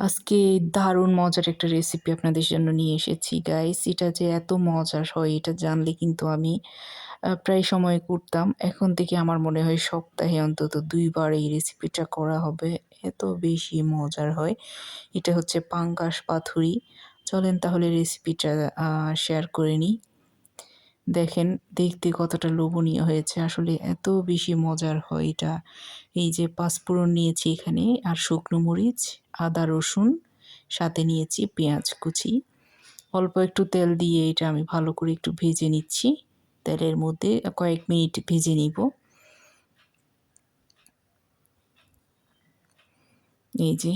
আজকে দারুণ মজার একটা রেসিপি আপনাদের জন্য নিয়ে এসেছি গাইস এটা যে এত মজার হয়, এটা জানলে কিন্তু আমি প্রায় সময় করতাম। এখন থেকে আমার মনে হয় সপ্তাহে অন্তত দুইবার এই রেসিপিটা করা হবে। এত বেশি মজার হয়। এটা হচ্ছে পাঙ্গাস পাথুরি। চলেন তাহলে রেসিপিটা শেয়ার করে নিই। দেখেন, দেখতে কতটা লোভনীয় হয়েছে। আসলে এত বেশি মজার হয় এটা। এই যে পাঁচফোড়ন নিয়েছি এখানে, আর শুকনো মরিচ, আদা, রসুন, সাথে নিয়েছি পেঁয়াজ কুচি। অল্প একটু তেল দিয়ে এটা আমি ভালো করে একটু ভেজে নিচ্ছি। তেলের মধ্যে কয়েক মিনিট ভেজে নিব। এই যে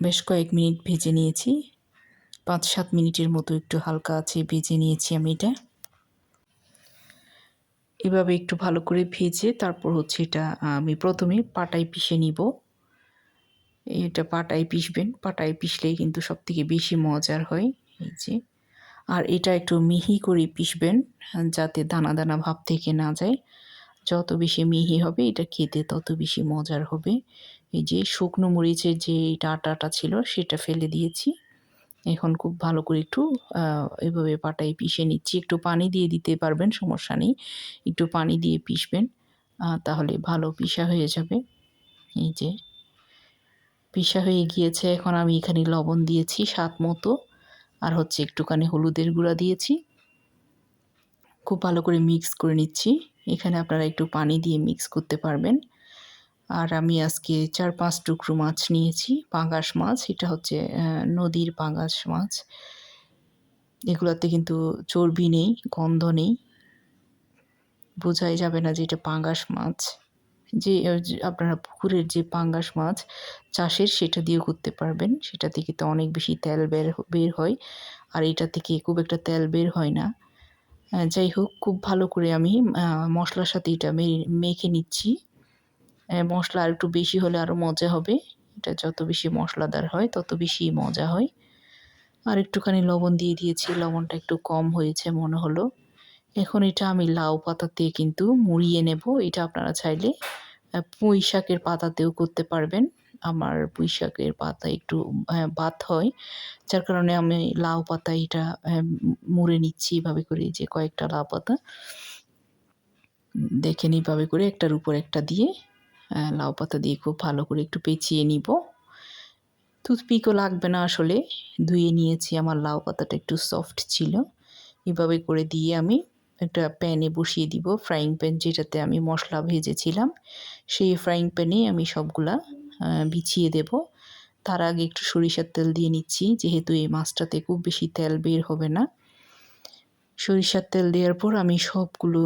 বেশ কয়েক মিনিট ভেজে নিয়েছি। পাঁচ সাত মিনিটের মতো একটু হালকা আছে, ভেজে নিয়েছি আমি এটা। এভাবে একটু ভালো করে ভেজে তারপর হচ্ছে এটা আমি প্রথমে পাটায় পিষে নিব। এটা পাটায় পিষবেন। পাটায় পিষলেই কিন্তু সব থেকে বেশি মজার হয়। এই যে। আর এটা একটু মিহি করে পিষবেন, যাতে দানা দানা ভাব থেকে না যায়। যত বেশি মিহি হবে এটা খেতে তত বেশি মজার হবে। এই যে শুকনো মরিচের যে ডাঁটাটা ছিল সেটা ফেলে দিয়েছি। এখন খুব ভালো করে একটু এভাবে পাটায় পিষে নিচ্ছি। একটু পানি দিয়ে দিতে পারবেন, সমস্যা নেই। একটু পানি দিয়ে পিষবেন তাহলে ভালো পিষা হয়ে যাবে। এই যে, পিষা হয়ে গিয়েছে। এখন আমি এখানে লবণ দিয়েছি স্বাদ মতো। আর হচ্ছে একটুখানি হলুদের গুঁড়া দিয়েছি। খুব ভালো করে মিক্স করে নিচ্ছি। এখানে আপনারা একটু পানি দিয়ে মিক্স করতে পারবেন। আর আমি আজকে চার পাঁচ টুকরো মাছ নিয়েছি। পাঙ্গাস মাছ, এটা হচ্ছে নদীর পাঙ্গাস মাছ। এগুলোতে কিন্তু চর্বি নেই, গন্ধ নেই। বোঝাই যাবে না যে এটা পাঙ্গাস মাছ। যে আপনারা পুকুরের যে পাঙ্গাস মাছ চাষের, সেটা দিয়েও করতে পারবেন। সেটা থেকে তো অনেক বেশি তেল বের বের হয়। আর এটা থেকে খুব একটা তেল বের হয় না। যাই হোক, খুব ভালো করে আমি মশলার সাথে এটা মেখে নিচ্ছি। মশলা আর একটু বেশি হলে আরও মজা হবে। এটা যত বেশি মশলাদার হয়, তত বেশি মজা হয়। আর একটুখানি লবণ দিয়ে দিয়েছি, লবণটা একটু কম হয়েছে মনে হলো। এখন এটা আমি লাউ পাতাতে কিন্তু মুড়িয়ে নেব। এটা আপনারা চাইলে পুঁই শাকের পাতাতেও করতে পারবেন। আমার পুঁই শাকের পাতা একটু বাত হয়। যার কারণে আমি লাউ পাতা এটা মুড়ে নিচ্ছি এভাবে করে যে কয়েকটা লাউ পাতা। দেখেন এইভাবে করে একটার উপর একটা দিয়ে লাউ পাতা দিয়ে খুব ভালো করে একটু পেঁচিয়ে নিব। টুথপিকও লাগবে না আসলে। ধুয়ে নিয়েছি, আমার লাউ পাতাটা একটু সফট ছিল। এভাবে করে দিয়ে আমি একটা প্যানে বসিয়ে দিব ফ্রাইং প্যান যেটাতে আমি মশলা ভেজেছিলাম। সেই ফ্রাইং প্যানে আমি সবগুলা বিছিয়ে দেব। তার আগে একটু সরিষার তেল দিয়ে নিচ্ছি, যেহেতু এই মাছটাতে খুব বেশি তেল বের হবে না। সরিষার তেল দেওয়ার পর আমি সবগুলো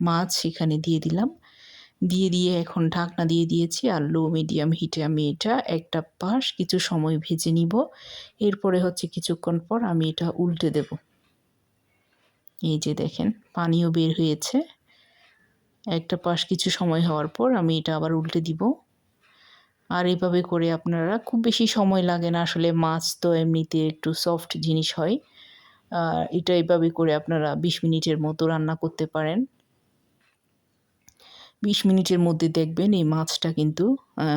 মাছ এখানে দিয়ে দিলাম। দিয়ে দিয়ে এখন ঢাকনা দিয়ে দিয়েছি আর লো মিডিয়াম হিটে আমি এটা একটা পাশ কিছু সময় ভেজে নিব। এরপরে হচ্ছে কিছুক্ষণ পর আমি এটা উল্টে দেব। এই যে দেখেন, পানিও বের হয়েছে। একটা পাশ কিছু সময় হওয়ার পর আমি এটা আবার উল্টে দিব। আর এভাবে করে আপনারা খুব বেশি সময় লাগে না, আসলে মাছ তো এমনিতে একটু সফট জিনিস হয়। এটা এইভাবে করে আপনারা বিশ মিনিটের মতো রান্না করতে পারেন। বিশ মিনিটের মধ্যে দেখবেন এই মাছটা কিন্তু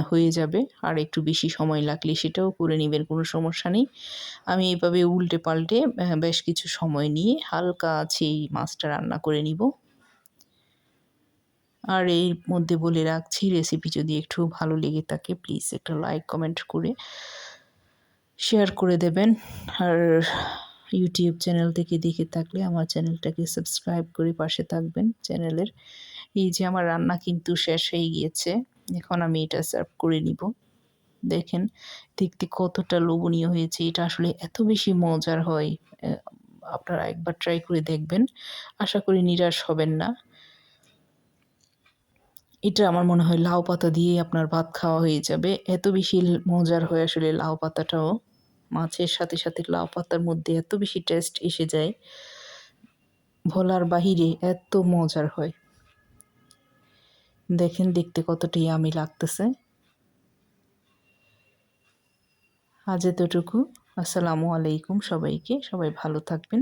হয়ে যাবে। আর একটু বেশি সময় লাগলে সেটাও করে নেবেন, কোনো সমস্যা নেই। আমি এইভাবে উল্টে পাল্টে বেশ কিছু সময় নিয়ে হালকা আছে এই মাছটা রান্না করে নিব। আর এর মধ্যে বলে রাখছি রেসিপি যদি একটু ভালো লেগে থাকে প্লিজ একটা লাইক কমেন্ট করে শেয়ার করে দেবেন। আর ইউটিউব চ্যানেল থেকে দেখে থাকলে আমার চ্যানেলটাকে সাবস্ক্রাইব করে পাশে থাকবেন চ্যানেলের এই যে আমার রান্না কিন্তু শেষ হয়ে গিয়েছে, এখন আমি এটা সার্ভ করে নিব। দেখেন, দেখতে কতটা লোভনীয় হয়েছে, এটা আসলে এত বেশি মজার হয় আপনারা একবার ট্রাই করে দেখবেন। আশা করি নিরাশ হবেন না। এটা আমার মনে হয় লাউ পাতা দিয়ে আপনার ভাত খাওয়া হয়ে যাবে। এত বেশি মজার হয় আসলে লাউ পাতাটাও। মাছের সাথে সাথে লাউ পাতার মধ্যে এত বেশি টেস্ট এসে যায়। ভোলার বাহিরে এত মজার হয়। দেখেন দেখতে কতটা আমি লাগতেছে। আজ এতটুকু। আসসালামু আলাইকুম সবাইকে। সবাই ভালো থাকবেন।